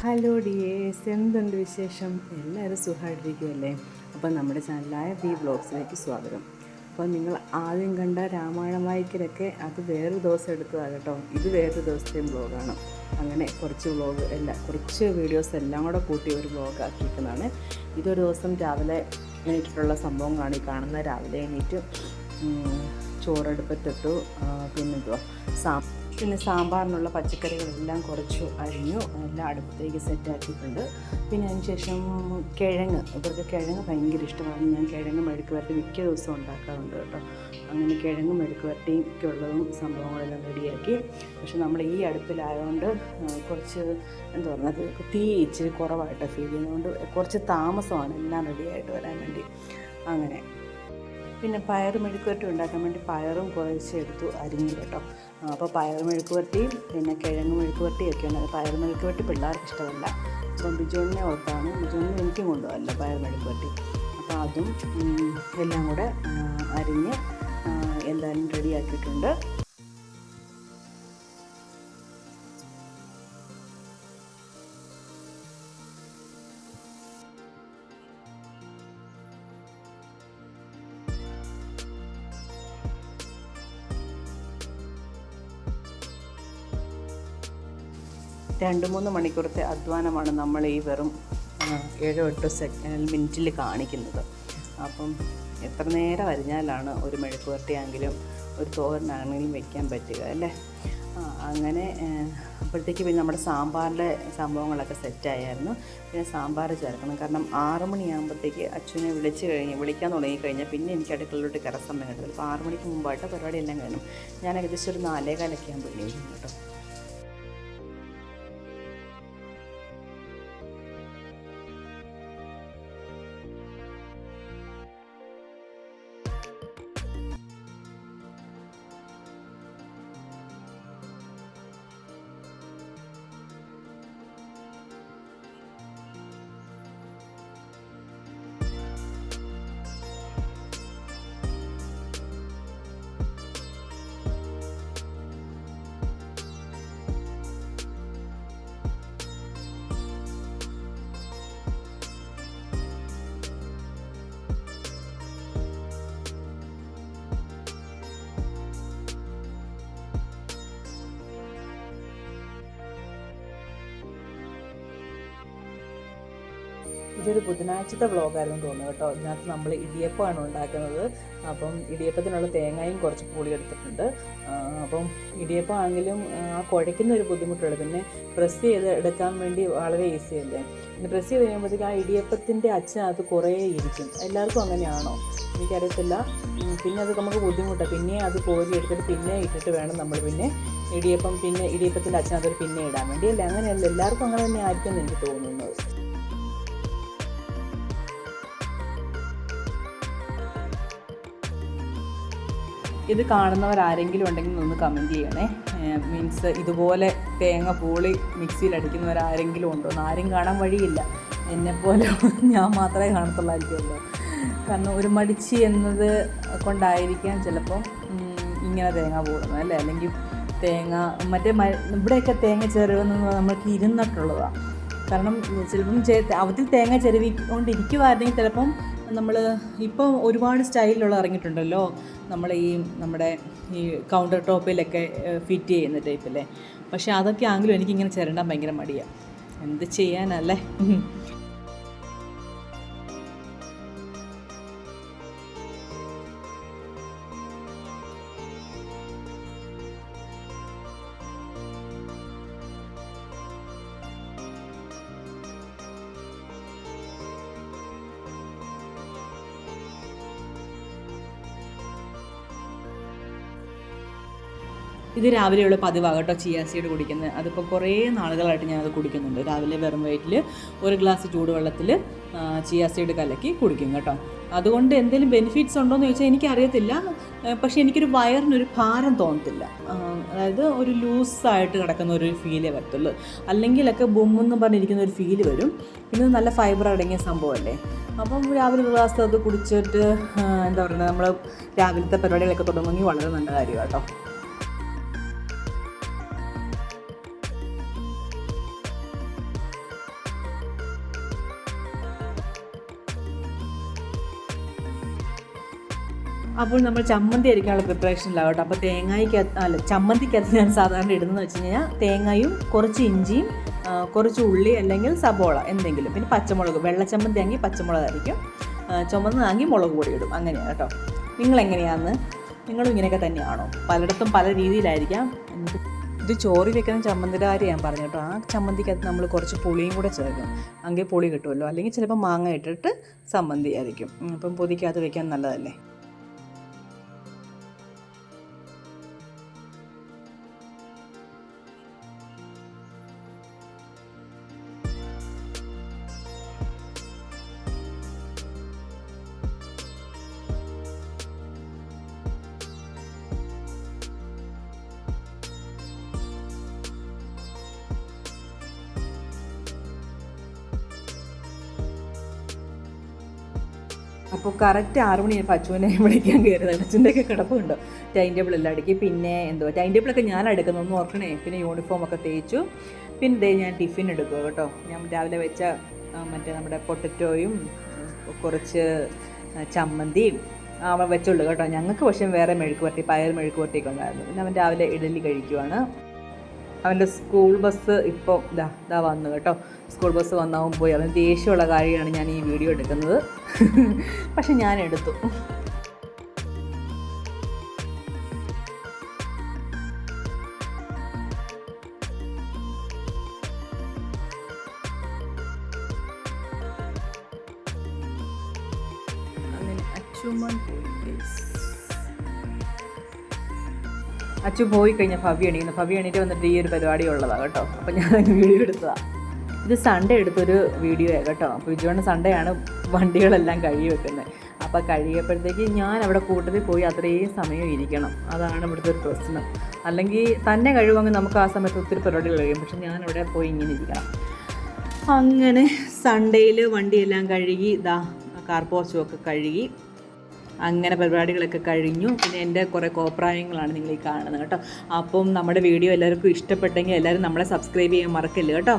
Hello dears എന്തുണ്ട് വിശേഷം? എല്ലാവരും സുഖമായിട്ടിരിക്കുമല്ലേ അപ്പോൾ നമ്മുടെ ചാനലായ ബി ബ്ലോഗ്സിലേക്ക് സ്വാഗതം. അപ്പോൾ നിങ്ങൾ ആദ്യം കണ്ട രാമായണം വായിക്കലൊക്കെ അത് വേറൊരു ദിവസം എടുത്തതാണ് കേട്ടോ. ഇത് വേറൊരു ദിവസത്തെയും ബ്ലോഗാണ് അങ്ങനെ കുറച്ച് വ്ളോഗ് എല്ലാ കുറച്ച് വീഡിയോസ് എല്ലാം കൂടെ കൂട്ടി ഒരു വ്ളോഗ് ആക്കിയിരിക്കുന്നതാണ് ഇതൊരു ദിവസം രാവിലെ എണീറ്റിട്ടുള്ള സംഭവങ്ങളാണ് ഈ കാണുന്ന രാവിലെ എണീറ്റ് ചോറെടുപ്പത്തിട്ടു പിന്നെന്തുവാ സാ പിന്നെ സാമ്പാറിനുള്ള പച്ചക്കറികളെല്ലാം കുറച്ചു അരിഞ്ഞു എല്ലാം അടുപ്പത്തേക്ക് സെറ്റാക്കിയിട്ടുണ്ട്. പിന്നെ അതിനുശേഷം കിഴങ്ങ് ഇവർക്ക് കിഴങ്ങ് ഭയങ്കര ഇഷ്ടമാണ്. ഞാൻ കിഴങ്ങ് മെഴുക്ക് വരട്ടി മിക്ക ദിവസവും ഉണ്ടാക്കാറുണ്ട് കേട്ടോ. അങ്ങനെ കിഴങ്ങ് മെഴുക്ക് വരട്ടിയും ഒക്കെ ഉള്ളതും സംഭവങ്ങളെല്ലാം റെഡിയാക്കി. പക്ഷെ നമ്മൾ ഈ അടുപ്പിലായതുകൊണ്ട് കുറച്ച് എന്താ പറയുന്നത് തീ ഇച്ചിരി കുറവായിട്ട് ഫീൽ ചെയ്യുന്നതുകൊണ്ട് കുറച്ച് താമസമാണ് എല്ലാം റെഡിയായിട്ട് വരാൻ വേണ്ടി. അങ്ങനെ. പിന്നെ പയർ മെഴുക്കുവരട്ടി ഉണ്ടാക്കാൻ വേണ്ടി പയറും കുറച്ച് എടുത്തു അരിഞ്ഞു കേട്ടോ. അപ്പോൾ പയർ മെഴുക്കുവരട്ടിയും പിന്നെ കിഴങ്ങ് മെഴുക്കുവരട്ടിയും ഒക്കെ ഉണ്ട് പയർ മെഴുക്കുവരട്ടി പിള്ളേർക്ക് ഇഷ്ടമല്ല. അപ്പം ബിജോണിനെ ഓർത്താണ്. ബിജോണിന് എനിക്കും കൊണ്ടുപോകല്ല പയർ മെഴുക്കുവരട്ടി. അപ്പോൾ അതും എല്ലാം കൂടെ അരിഞ്ഞ് എന്തായാലും റെഡിയാക്കിയിട്ടുണ്ട് രണ്ട് മൂന്ന് മണിക്കൂറത്തെ അധ്വാനമാണ് നമ്മൾ ഈ വെറും ഏഴോ എട്ടോ സെക്കൻഡ് മിനിറ്റിൽ കാണിക്കുന്നത്. അപ്പം എത്ര നേരം അരിഞ്ഞാലാണ് ഒരു മെഴുക്കുവരട്ടിയാണെങ്കിലും ഒരു തോരനാണെങ്കിലും വെക്കാൻ പറ്റുക അല്ലേ? അങ്ങനെ അപ്പോഴത്തേക്ക് പിന്നെ നമ്മുടെ സാമ്പാറിന്റെ സംഭവങ്ങളൊക്കെ സെറ്റായായിരുന്നു പിന്നെ സാമ്പാർ ചേർക്കണം. കാരണം ആറ് മണിയാകുമ്പോഴത്തേക്ക് അച്ഛനെ വിളിച്ച് കഴിഞ്ഞ് വിളിക്കാൻ തുടങ്ങിക്കഴിഞ്ഞാൽ പിന്നെ എനിക്ക് അടുക്കളയിലോട്ട് കയറാൻ സമയം കിട്ടും. അപ്പോൾ ആറ് മണിക്ക് മുമ്പായിട്ട് പരിപാടിയെല്ലാം കഴിഞ്ഞു. ഞാൻ ഏകദേശം ഒരു നാലേകാലൊക്കെ ആകുമ്പോൾ കേട്ടോ. ഇതൊരു ബുധനാഴ്ചത്തെ വ്ളോഗായിരുന്നു തോന്നുന്നു കേട്ടോ. ഇതിനകത്ത് നമ്മൾ ഇടിയപ്പമാണ് ഉണ്ടാക്കുന്നത്. അപ്പം ഇടിയപ്പത്തിനുള്ള തേങ്ങയും കുറച്ച് പുളി എടുത്തിട്ടുണ്ട്. അപ്പം ഇടിയപ്പം ആണെങ്കിലും ആ കുഴയ്ക്കുന്ന ഒരു ബുദ്ധിമുട്ടുള്ളത് പിന്നെ പ്രസ് ചെയ്ത് എടുക്കാൻ വേണ്ടി വളരെ ഈസി അല്ലേ? പിന്നെ പ്രസ് ചെയ്ത് കഴിയുമ്പോഴത്തേക്ക് ആ ഇടിയപ്പത്തിന്റെ അച്ഛനകത്ത് കുറേ ഇരിക്കും. എല്ലാവർക്കും അങ്ങനെയാണോ? എനിക്കറിയത്തില്ല. പിന്നെ അത് നമുക്ക് ബുദ്ധിമുട്ടാണ് പിന്നെ അത് കോരി എടുത്തിട്ട് പിന്നെ ഇട്ടിട്ട് വേണം നമ്മൾ പിന്നെ ഇടിയപ്പം പിന്നെ ഇടിയപ്പത്തിന്റെ അച്ഛനകത്ത് പിന്നെ ഇടാൻ വേണ്ടി. അല്ലേ? അങ്ങനെയല്ല. എല്ലാവർക്കും അങ്ങനെ തന്നെ ആയിരിക്കും എന്ന് എനിക്ക് തോന്നുന്നത് ഇത് കാണുന്നവർ ആരെങ്കിലും ഉണ്ടെങ്കിൽ ഒന്ന് കമന്റ് ചെയ്യണേ. മീൻസ് ഇതുപോലെ തേങ്ങ പൂളി മിക്സിയിൽ അടിക്കുന്നവർ ആരെങ്കിലും ഉണ്ടോ? എന്ന് ആരും കാണാൻ വഴിയില്ല. എന്നെപ്പോലെ ഞാൻ മാത്രമേ കാണത്തുള്ളായിരിക്കുമല്ലോ കാരണം ഒരു മടിച്ചി എന്നത് കൊണ്ടായിരിക്കാം ചിലപ്പം ഇങ്ങനെ തേങ്ങ പൂടുന്നത് അല്ലേ? അല്ലെങ്കിൽ തേങ്ങ മറ്റേ ഇവിടെയൊക്കെ തേങ്ങ ചെറുവെന്ന് നമ്മൾക്ക് ഇരുന്നിട്ടുള്ളതാണ് കാരണം ചിലപ്പം ചെ അവത്തിൽ തേങ്ങ ചെരുവിക്കൊണ്ടിരിക്കുവായിരുന്നെങ്കിൽ ചിലപ്പം നമ്മൾ ഇപ്പം ഒരുപാട് സ്റ്റൈലിലുള്ള ഇറങ്ങിയിട്ടുണ്ടല്ലോ. നമ്മൾ ഈ നമ്മുടെ ഈ കൗണ്ടർ ടോപ്പിലൊക്കെ ഫിറ്റ് ചെയ്യുന്ന ടൈപ്പല്ലേ പക്ഷേ അതൊക്കെ ആണെങ്കിലും എനിക്കിങ്ങനെ ചിരണ്ടാൻ ഭയങ്കര മടിയാണ് എന്ത് ചെയ്യാനല്ലേ? ഇത് രാവിലെയുള്ള പതിവാകട്ടോ കേട്ടോ ചിയാ സീഡ് കുടിക്കുന്നത്. അതിപ്പോൾ കുറേ നാളുകളായിട്ട് ഞാനത് കുടിക്കുന്നുണ്ട്. രാവിലെ വെറും വയറ്റിൽ ഒരു ഗ്ലാസ് ചൂടുവെള്ളത്തിൽ ചിയാ സീഡ് കലക്കി കുടിക്കും കേട്ടോ. അതുകൊണ്ട് എന്തെങ്കിലും ബെനിഫിറ്റ്സ് ഉണ്ടോ എന്ന് ചോദിച്ചാൽ എനിക്കറിയത്തില്ല പക്ഷേ എനിക്കൊരു വയറിനൊരു ഭാരം തോന്നത്തില്ല. അതായത് ഒരു ലൂസായിട്ട് കിടക്കുന്ന ഒരു ഫീലേ വരത്തുള്ളൂ. അല്ലെങ്കിലൊക്കെ ബൊമ്മെന്ന് പറഞ്ഞിരിക്കുന്ന ഒരു ഫീൽ വരും. പിന്നെ നല്ല ഫൈബർ അടങ്ങിയ സംഭവമല്ലേ? അപ്പം രാവിലെ ഒരു ഗ്ലാസ് അത് കുടിച്ചിട്ട് എന്താ പറയുക നമ്മൾ രാവിലത്തെ പരിപാടികളൊക്കെ തുടങ്ങുമെങ്കിൽ വളരെ നല്ല കാര്യമാണ് കേട്ടോ. അപ്പോൾ നമ്മൾ ചമ്മന്തി അരിക്കാനുള്ള പ്രിപ്പറേഷനിലാണ് കേട്ടോ അപ്പോൾ തേങ്ങയ്ക്കകത്ത് അല്ല ചമ്മന്തിക്കകത്ത് ഞാൻ സാധാരണ ഇടുന്നതെന്ന് വെച്ച് കഴിഞ്ഞാൽ തേങ്ങയും കുറച്ച് ഇഞ്ചിയും കുറച്ച് ഉള്ളി അല്ലെങ്കിൽ സബോള എന്തെങ്കിലും. പിന്നെ പച്ചമുളക് വെള്ള ചമ്മന്തി ആണെങ്കിൽ പച്ചമുളകായിരിക്കും ചുമന്നതാണെങ്കിൽ മുളക് പൊടി ഇടും. അങ്ങനെയാണ് കേട്ടോ. നിങ്ങൾ എങ്ങനെയാന്ന് നിങ്ങളും ഇങ്ങനെയൊക്കെ തന്നെയാണോ? പലയിടത്തും പല രീതിയിലായിരിക്കാം. ഇത് ചോറി വെക്കുന്ന ചമ്മന്തിയുടെ കാര്യം ഞാൻ പറഞ്ഞു കേട്ടോ. ആ ചമ്മന്തിക്കകത്ത് നമ്മൾ കുറച്ച് പുളിയും കൂടെ ചേർക്കും. അങ്ങനെ പുളി കിട്ടുമല്ലോ. അല്ലെങ്കിൽ ചിലപ്പോൾ മാങ്ങ ഇട്ടിട്ട് ചമ്മന്തി ആയിരിക്കും അപ്പം പൊതിക്കകത്ത് വെക്കാൻ നല്ലതല്ലേ? അപ്പോൾ കറക്റ്റ് മണി മണിയായപ്പോൾ അച്ചുവിനെ വിളിക്കാൻ കയറുന്നത് അച്ഛന്റെയൊക്കെ കിടപ്പുണ്ട്. ടൈം ടേബിൾ എല്ലാം അടുക്കി. പിന്നെ എന്തോ ടൈം ടേബിളൊക്കെ ഞാൻ എടുക്കുന്നു. ഒന്ന് ഓർക്കണേ. പിന്നെ യൂണിഫോം ഒക്കെ തേച്ചു. പിന്നെ ദേ ഞാൻ ടിഫിൻ എടുക്കുക കേട്ടോ. ഞാൻ രാവിലെ വെച്ച മറ്റേ നമ്മുടെ പൊട്ടറ്റോയും കുറച്ച് ചമ്മന്തിയും അവൻ വെച്ചുള്ളൂ കേട്ടോ. ഞങ്ങൾക്ക് പക്ഷേ വേറെ മെഴുക്ക് വരട്ടി പയർ മെഴുക്ക് വരട്ടിയൊക്കെ ഉണ്ടായിരുന്നു. പിന്നെ അവൻ രാവിലെ ഇഡലി കഴിക്കുവാണ്. അവന്റെ സ്കൂൾ ബസ് ഇപ്പോൾ ഇതാ ഇതാ വന്നു കേട്ടോ. സ്കൂൾ ബസ് വന്നാവും പോയി. അവൻ ദേഷ്യമുള്ള കാര്യമാണ് ഞാൻ ഈ വീഡിയോ എടുക്കുന്നത്. പക്ഷെ ഞാൻ എടുത്തു. അച്ചുമ്മൻ അച്ചുമ്മൻ അച്ചു പോയി കഴിഞ്ഞാൽ ഭവ്യ എണീക്കുന്നു ഭവ്യ എണീറ്റ് വന്നിട്ട് ഈ ഒരു പരിപാടി ഉള്ളതാണ് കേട്ടോ. അപ്പോൾ ഞാൻ വീഡിയോ എടുത്തതാണ് ഇത് സൺഡേ എടുത്തൊരു വീഡിയോ കേട്ടോ. അപ്പോൾ വിജുവാണ് സൺഡേ ആണ് വണ്ടികളെല്ലാം കഴുകി വെക്കുന്നത് അപ്പോൾ കഴിയപ്പോഴത്തേക്ക് ഞാൻ അവിടെ കൂട്ടത്തിൽ പോയി അത്രയും സമയം ഇരിക്കണം. അതാണ് ഇവിടുത്തെ ഒരു പ്രശ്നം. അല്ലെങ്കിൽ തന്നെ കഴിയുമെങ്കിൽ നമുക്ക് ആ സമയത്ത് ഒത്തിരി പരിപാടികൾ കഴിയും. പക്ഷെ ഞാൻ അവിടെ പോയി ഇങ്ങനെ ഇരിക്കണം. അങ്ങനെ സൺഡേയിൽ വണ്ടിയെല്ലാം കഴുകി ഇതാ കാർ കഴുകി. അങ്ങനെ പരിപാടികളൊക്കെ കഴിഞ്ഞു. പിന്നെ എന്റെ കുറേ കോപ്രായങ്ങളാണ് നിങ്ങൾ ഈ കാണുന്നത് കേട്ടോ. അപ്പം നമ്മുടെ വീഡിയോ എല്ലാവർക്കും ഇഷ്ടപ്പെട്ടെങ്കിൽ എല്ലാവരും നമ്മളെ സബ്സ്ക്രൈബ് ചെയ്യാൻ മറക്കല്ല് കേട്ടോ.